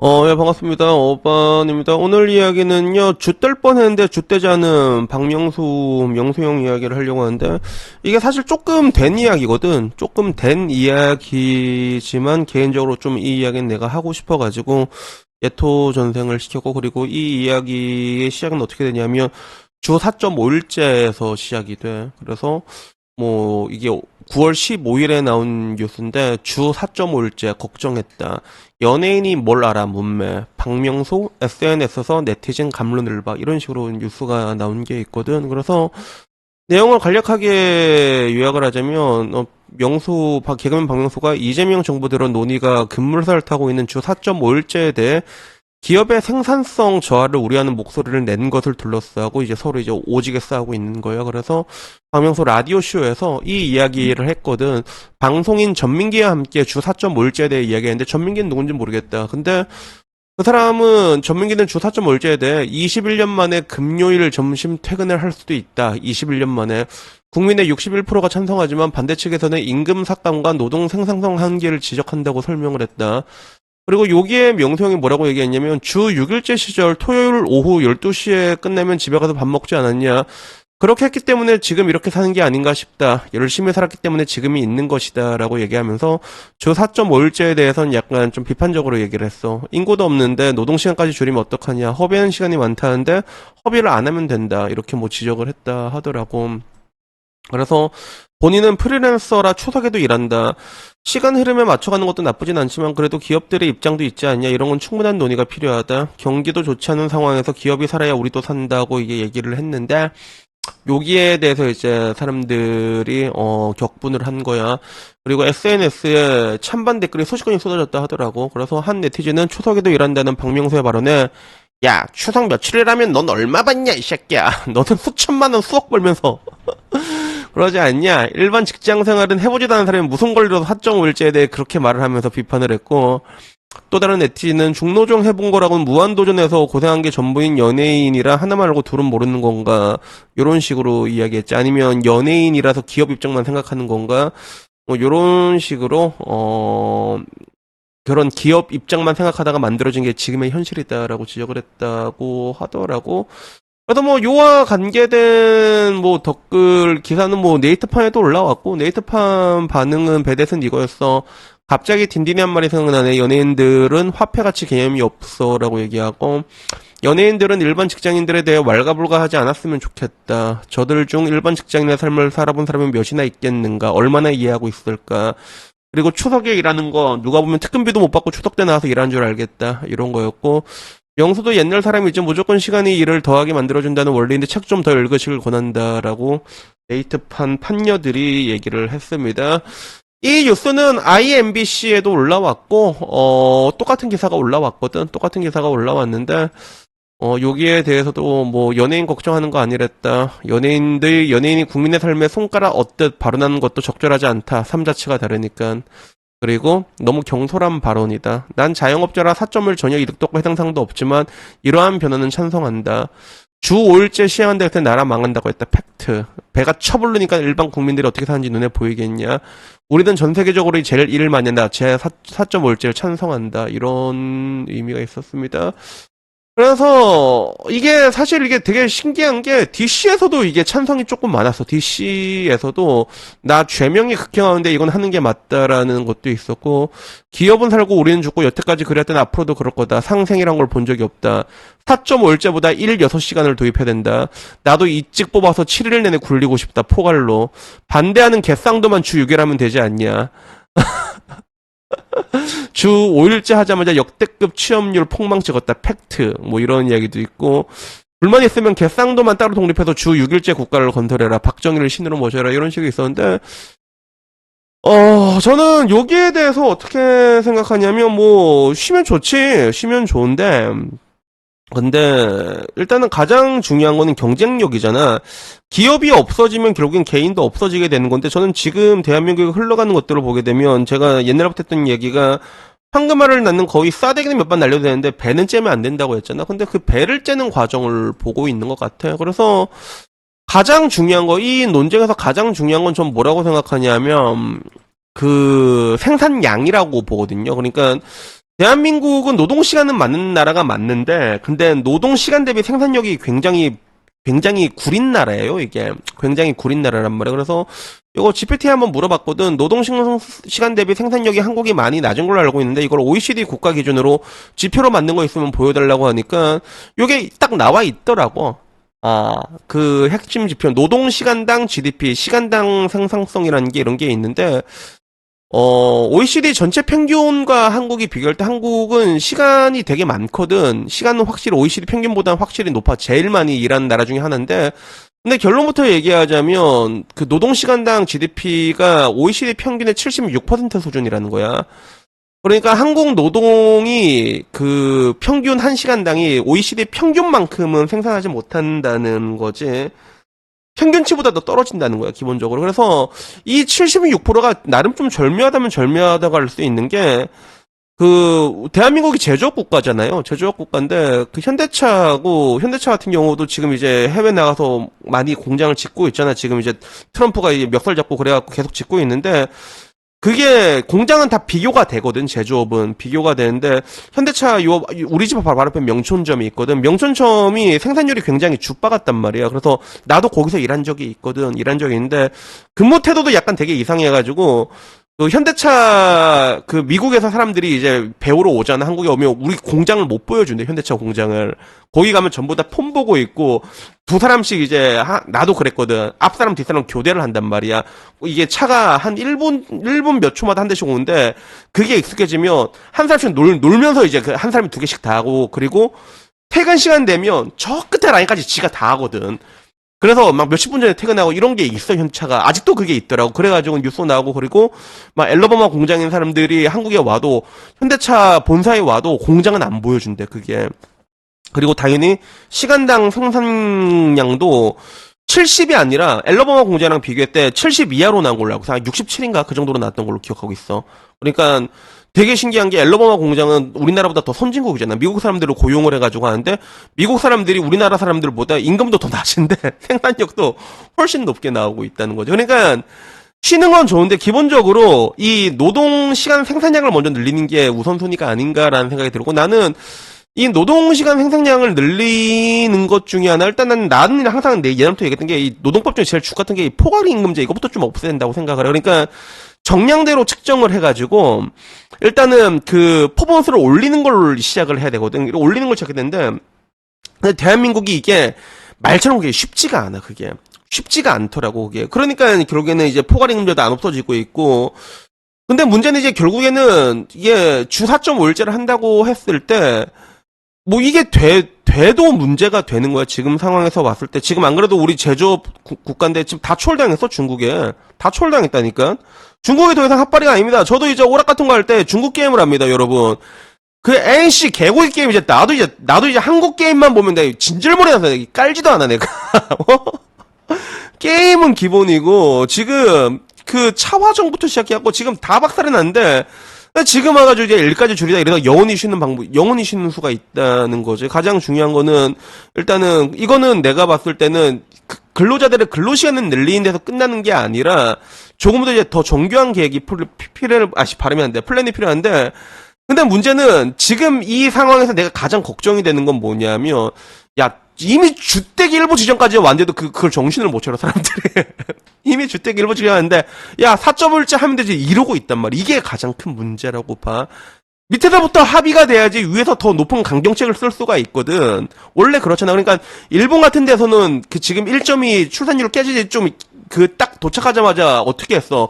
어, 예, 반갑습니다. 오반입니다. 오늘 이야기는요, 주뗄 뻔 했는데 주떼지 않은 박명수, 명수형 이야기를 하려고 하는데, 이게 사실 조금 된 이야기거든. 조금 된 이야기지만, 개인적으로 좀 이 이야기는 내가 하고 싶어가지고, 예토 전생을 시켰고, 그리고 이 이야기의 시작은 어떻게 되냐면, 주 4.5일째에서 시작이 돼. 그래서, 뭐, 이게 9월 15일에 나온 뉴스인데, 주 4.5일째 걱정했다. 연예인이 뭘 알아 문매 박명수 SNS에서 네티즌 감론을 봐 이런 식으로 뉴스가 나온 게 있거든 그래서 내용을 간략하게 요약을 하자면 어, 명수 박- 개그맨 박명수가 이재명 정부 들어 논의가 급물살 타고 있는 주 4.5일째에 대해 기업의 생산성 저하를 우려하는 목소리를 낸 것을 둘러싸고 이제 서로 이제 오지게 싸우고 있는 거예요. 그래서 박명수 라디오 쇼에서 이 이야기를 했거든. 방송인 전민기와 함께 주 4.5일째에 대해 이야기했는데 전민기는 누군지 모르겠다. 근데 그 사람은 전민기는 주 4.5일째에 대해 21년 만에 금요일 점심 퇴근을 할 수도 있다. 21년 만에 국민의 61%가 찬성하지만 반대 측에서는 임금 삭감과 노동 생산성 한계를 지적한다고 설명을 했다. 그리고 여기에 명수형이 뭐라고 얘기했냐면 주 6일째 시절 토요일 오후 12시에 끝내면 집에 가서 밥 먹지 않았냐. 그렇게 했기 때문에 지금 이렇게 사는 게 아닌가 싶다. 열심히 살았기 때문에 지금이 있는 것이다. 라고 얘기하면서 주 4.5일제에 대해서는 약간 좀 비판적으로 얘기를 했어. 인구도 없는데 노동시간까지 줄이면 어떡하냐. 허비하는 시간이 많다는데 허비를 안 하면 된다. 이렇게 뭐 지적을 했다 하더라고. 그래서 본인은 프리랜서라 추석에도 일한다. 시간 흐름에 맞춰가는 것도 나쁘진 않지만 그래도 기업들의 입장도 있지 않냐 이런 건 충분한 논의가 필요하다. 경기도 좋지 않은 상황에서 기업이 살아야 우리도 산다고 이게 얘기를 했는데 여기에 대해서 이제 사람들이 어 격분을 한 거야. 그리고 SNS에 찬반 댓글이 건이 쏟아졌다 하더라고. 그래서 한 네티즌은 추석에도 일한다는 박명수의 발언에 야 추석 며칠이라면 넌 얼마 받냐 이 새끼야. 너는 수천만 원 수억 벌면서 그러지 않냐? 일반 직장 생활은 해보지도 않은 사람이 무슨 권리로 4.5일제에 대해 그렇게 말을 하면서 비판을 했고, 또 다른 네티즌은 중노종 해본 거라고는 무한도전에서 고생한 게 전부인 연예인이라 하나만 알고 둘은 모르는 건가? 요런 식으로 이야기했지. 아니면 연예인이라서 기업 입장만 생각하는 건가? 뭐, 요런 식으로, 어, 그런 기업 입장만 생각하다가 만들어진 게 지금의 현실이다라고 지적을 했다고 하더라고. 그래도 뭐 요와 관계된 뭐 댓글 기사는 뭐 네이트판에도 올라왔고 네이트판 반응은 배댓은 이거였어. 갑자기 딘딘이 한 말이 생각나네. 연예인들은 화폐 가치 개념이 없어라고 얘기하고 연예인들은 일반 직장인들에 대해 왈가불가하지 않았으면 좋겠다. 저들 중 일반 직장인의 삶을 살아본 사람이 몇이나 있겠는가? 얼마나 이해하고 있을까? 그리고 추석에 일하는 거 누가 보면 특근비도 못 받고 추석 때 나와서 일하는 줄 알겠다. 이런 거였고 명수도 옛날 사람이지 무조건 시간이 일을 더하게 만들어준다는 원리인데 책 좀 더 읽으시길 권한다라고 네이트판 판녀들이 얘기를 했습니다. 이 뉴스는 IMBC에도 올라왔고 어 똑같은 기사가 올라왔거든. 똑같은 기사가 올라왔는데 어 여기에 대해서도 뭐 연예인 걱정하는 거 아니랬다. 연예인들 연예인이 국민의 삶에 손가락 얻듯 발언하는 것도 적절하지 않다. 삶 자체가 다르니까. 그리고 너무 경솔한 발언이다. 난 자영업자라 사점을 전혀 이득도 없고 해당상도 없지만 이러한 변화는 찬성한다. 주 5일째 시행한다 했을 때 나라 망한다고 했다. 팩트. 배가 처불르니까 일반 국민들이 어떻게 사는지 눈에 보이겠냐. 우리는 전 세계적으로 제일 일을 많이 한다. 제 4.5일째를 찬성한다. 이런 의미가 있었습니다. 그래서 이게 사실 이게 되게 신기한 게 DC에서도 이게 찬성이 조금 많았어. DC에서도 나 죄명이 극형하는데 이건 하는 게 맞다라는 것도 있었고 기업은 살고 우리는 죽고 여태까지 그랬던 앞으로도 그럴 거다. 상생이란 걸 본 적이 없다. 4.5일째보다 1, 6시간을 도입해야 된다. 나도 이찍 뽑아서 7일 내내 굴리고 싶다. 포괄로. 반대하는 개쌍도만 주 6일 하면 되지 않냐. 주 5일째 하자마자 역대급 취업률 폭망 찍었다. 팩트. 뭐 이런 이야기도 있고. 불만 있으면 개쌍도만 따로 독립해서 주 6일째 국가를 건설해라. 박정희를 신으로 모셔라. 이런 식이 있었는데, 어, 저는 여기에 대해서 어떻게 생각하냐면, 뭐, 쉬면 좋지. 쉬면 좋은데, 근데, 일단은 가장 중요한 거는 경쟁력이잖아. 기업이 없어지면 결국엔 개인도 없어지게 되는 건데, 저는 지금 대한민국에 흘러가는 것들을 보게 되면, 제가 옛날부터 했던 얘기가, 황금알을 낳는 거의 싸대기는 몇 번 날려도 되는데, 배는 째면 안 된다고 했잖아. 근데 그 배를 째는 과정을 보고 있는 것 같아요. 그래서, 가장 중요한 거, 이 논쟁에서 가장 중요한 건 전 뭐라고 생각하냐면, 그 생산량이라고 보거든요. 그러니까 대한민국은 노동 시간은 맞는 나라가 맞는데 근데 노동 시간 대비 생산력이 굉장히 굉장히 구린 나라예요, 이게. 굉장히 구린 나라란 말이에요. 그래서 이거 GPT 한번 물어봤거든. 노동 시- 시간 대비 생산력이 한국이 많이 낮은 걸로 알고 있는데 이걸 OECD 국가 기준으로 지표로 만든 거 있으면 보여달라고 하니까 이게 딱 나와 있더라고. 아, 그 핵심 지표 노동 시간당 GDP, 시간당 생산성이라는 게 이런 게 있는데 어, OECD 전체 평균과 한국이 비교할 때 한국은 시간이 되게 많거든. 시간은 확실히 OECD 평균보다 확실히 높아. 제일 많이 일하는 나라 중에 하나인데, 근데 결론부터 얘기하자면, 그 노동시간당 GDP가 OECD 평균의 76% 수준이라는 거야. 그러니까 한국 노동이 그 평균 한 시간당이 OECD 평균만큼은 생산하지 못한다는 거지. 평균치보다 더 떨어진다는 거야, 기본적으로. 그래서 이 76%가 나름 좀 절묘하다면 절묘하다고 할 수 있는 게, 그, 대한민국이 제조업 국가잖아요. 제조업 국가인데, 그 현대차하고, 현대차 같은 경우도 지금 이제 해외 나가서 많이 공장을 짓고 있잖아. 지금 이제 트럼프가 멱살 잡고 그래갖고 계속 짓고 있는데, 그게 공장은 다 비교가 되거든 제조업은 비교가 되는데 현대차 요 우리 집 바로 앞에 명촌점이 있거든. 명촌점이 생산율이 굉장히 죽박았단 말이야. 그래서 나도 거기서 일한 적이 있거든 일한 적이 있는데 근무 태도도 약간 되게 이상해가지고 그 현대차 그 미국에서 사람들이 이제 배우러 오잖아. 한국에 오면 우리 공장을 못 보여준대 현대차 공장을. 거기 가면 전부 다 폰 보고 있고 두 사람씩 이제 하- 나도 그랬거든. 앞 사람 뒷 사람 교대를 한단 말이야. 이게 차가 한 1분 1분 몇 초마다 한 대씩 오는데 그게 익숙해지면 한 사람씩 놀, 놀면서 이제 그 한 사람이 두 개씩 다 하고 그리고 퇴근 시간 되면 저 끝에 라인까지 지가 다 하거든 그래서 막 몇십 분 전에 퇴근하고 이런 게 있어 현차가. 아직도 그게 있더라고. 그래가지고 뉴스 나오고 그리고 막 엘러버마 공장인 사람들이 한국에 와도 현대차 본사에 와도 공장은 안 보여준대 그게. 그리고 당연히 시간당 생산량도 70이 아니라 엘러버마 공장이랑 비교할 때 70 이하로 나온 걸로 알고 있어 한 67인가 그 정도로 나왔던 걸로 기억하고 있어 그러니까 되게 신기한 게 엘러버마 공장은 우리나라보다 더 선진국이잖아. 미국 사람들을 고용을 해가지고 하는데 미국 사람들이 우리나라 사람들보다 임금도 더 낮은데 생산력도 훨씬 높게 나오고 있다는 거죠. 그러니까 쉬는 건 좋은데 기본적으로 이 노동 시간 생산량을 먼저 늘리는 게 우선순위가 아닌가라는 생각이 들고 나는 이 노동 시간 생산량을 늘리는 것 중에 하나 일단 은 나는 항상 내 예전부터 얘기했던 게 이 노동법 중에 제일 주 같은 게 이 포괄 임금제 이것부터 좀 없애야 된다고 생각을 해요. 그러니까 정량대로 측정을 해가지고 일단은 그 퍼포먼스를 올리는 걸 시작을 해야 되거든. 올리는 걸 시작해야 되는데 근데 대한민국이 이게 말처럼 그게 쉽지가 않아 그게 쉽지가 않더라고 그게. 그러니까 결국에는 이제 포괄 임금제도 안 없어지고 있고 근데 문제는 이제 결국에는 이게 주 4.5일제를 한다고 했을 때 뭐 이게 돼, 돼도 문제가 되는 거야. 지금 상황에서 봤을 때. 지금 안 그래도 우리 제조업 국- 국가인데 지금 다 초월당했어, 중국에. 다 초월당했다니까. 중국이 더 이상 핫바리가 아닙니다. 저도 이제 오락 같은 거 할 때 중국 게임을 합니다, 여러분. 그 NC 개고기 게임 이제 나도 이제 나도 이제 한국 게임만 보면 내가 진절머리 나서 깔지도 않아 내가. 어? 게임은 기본이고 지금 그 차화정부터 시작해갖고 지금 다 박살이 났는데 지금 와가지고 이제 일까지 줄이자 이래서 영원히 쉬는 방법, 영원히 쉬는 수가 있다는 거죠. 가장 중요한 거는 일단은 이거는 내가 봤을 때는 그 근로자들의 근로시간을 늘리는 데서 끝나는 게 아니라 조금 더 이제 더 정교한 계획이 필- 필요를 아시 발음이 안 돼. 플랜이 필요한데 근데 문제는 지금 이 상황에서 내가 가장 걱정이 되는 건 뭐냐면 야 이미 주택 일부 지정까지 왔는데도 그, 그걸 정신을 못 차려 사람들이. 이미 주택 일부 지정하는데 야 4.5일째 하면 되지 이러고 있단 말이야. 이게 가장 큰 문제라고 봐. 밑에서부터 합의가 돼야지 위에서 더 높은 강경책을 쓸 수가 있거든. 원래 그렇잖아. 그러니까 일본 같은 데서는 그 지금 1점이 출산율 깨지지 좀 그 딱 도착하자마자 어떻게 했어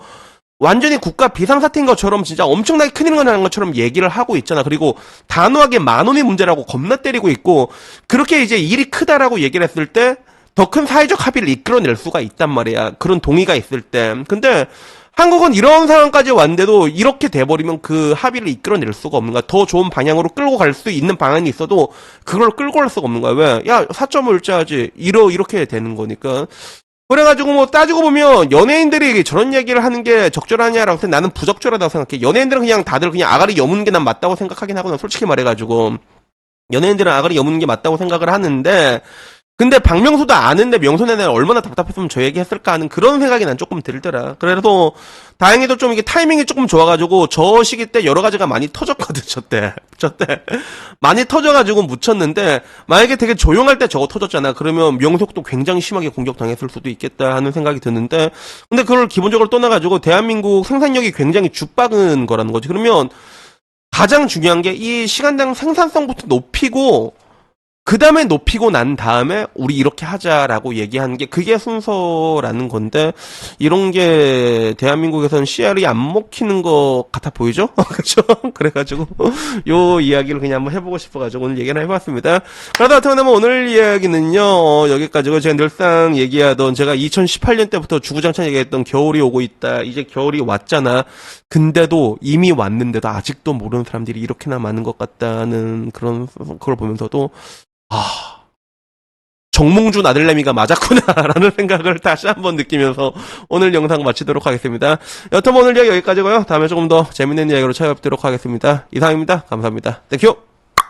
완전히 국가 비상사태인 것처럼 진짜 엄청나게 큰일 나는 것처럼 얘기를 하고 있잖아. 그리고 단호하게 만 원의 문제라고 겁나 때리고 있고 그렇게 이제 일이 크다라고 얘기를 했을 때 더 큰 사회적 합의를 이끌어낼 수가 있단 말이야. 그런 동의가 있을 때. 근데 한국은 이런 상황까지 왔는데도 이렇게 돼버리면 그 합의를 이끌어낼 수가 없는 거야. 더 좋은 방향으로 끌고 갈 수 있는 방안이 있어도 그걸 끌고 갈 수가 없는 거야. 왜? 야, 4.5일째 하지. 이러, 이렇게 되는 거니까. 그래가지고 뭐 따지고 보면 연예인들이 저런 얘기를 하는 게 적절하냐라고 생각 나는 부적절하다고 생각해. 연예인들은 그냥 다들 그냥 아가리 여무는 게 난 맞다고 생각하긴 하거든. 솔직히 말해가지고 연예인들은 아가리 여무는 게 맞다고 생각을 하는데 근데 박명수도 아는데 명수네는 얼마나 답답했으면 저 얘기 했을까 하는 그런 생각이 난 조금 들더라. 그래서 다행히도 좀 이게 타이밍이 조금 좋아가지고 저 시기 때 여러 가지가 많이 터졌거든, 저 때. 저 때. 많이 터져가지고 묻혔는데 만약에 되게 조용할 때 저거 터졌잖아. 그러면 명석도 굉장히 심하게 공격당했을 수도 있겠다 하는 생각이 드는데 근데 그걸 기본적으로 떠나가지고 대한민국 생산력이 굉장히 죽박은 거라는 거지. 그러면 가장 중요한 게 이 시간당 생산성부터 높이고 그 다음에 높이고 난 다음에 우리 이렇게 하자라고 얘기하는 게 그게 순서라는 건데 이런 게 대한민국에서는 CR이 안 먹히는 것 같아 보이죠? 그렇죠? 그래가지고 요 이야기를 그냥 한번 해보고 싶어가지고 오늘 얘기를 해봤습니다. 그러다 보면 오늘 이야기는요 어, 여기까지고 제가 늘상 얘기하던 제가 2018년 때부터 주구장창 얘기했던 겨울이 오고 있다 이제 겨울이 왔잖아. 근데도 이미 왔는데도 아직도 모르는 사람들이 이렇게나 많은 것 같다는 그런 그걸 보면서도 아, 정몽준 아들내미가 맞았구나라는 생각을 다시 한번 느끼면서 오늘 영상 마치도록 하겠습니다. 여튼 오늘 이야기 여기까지고요. 다음에 조금 더 재밌는 이야기로 찾아뵙도록 하겠습니다. 이상입니다. 감사합니다. 땡큐!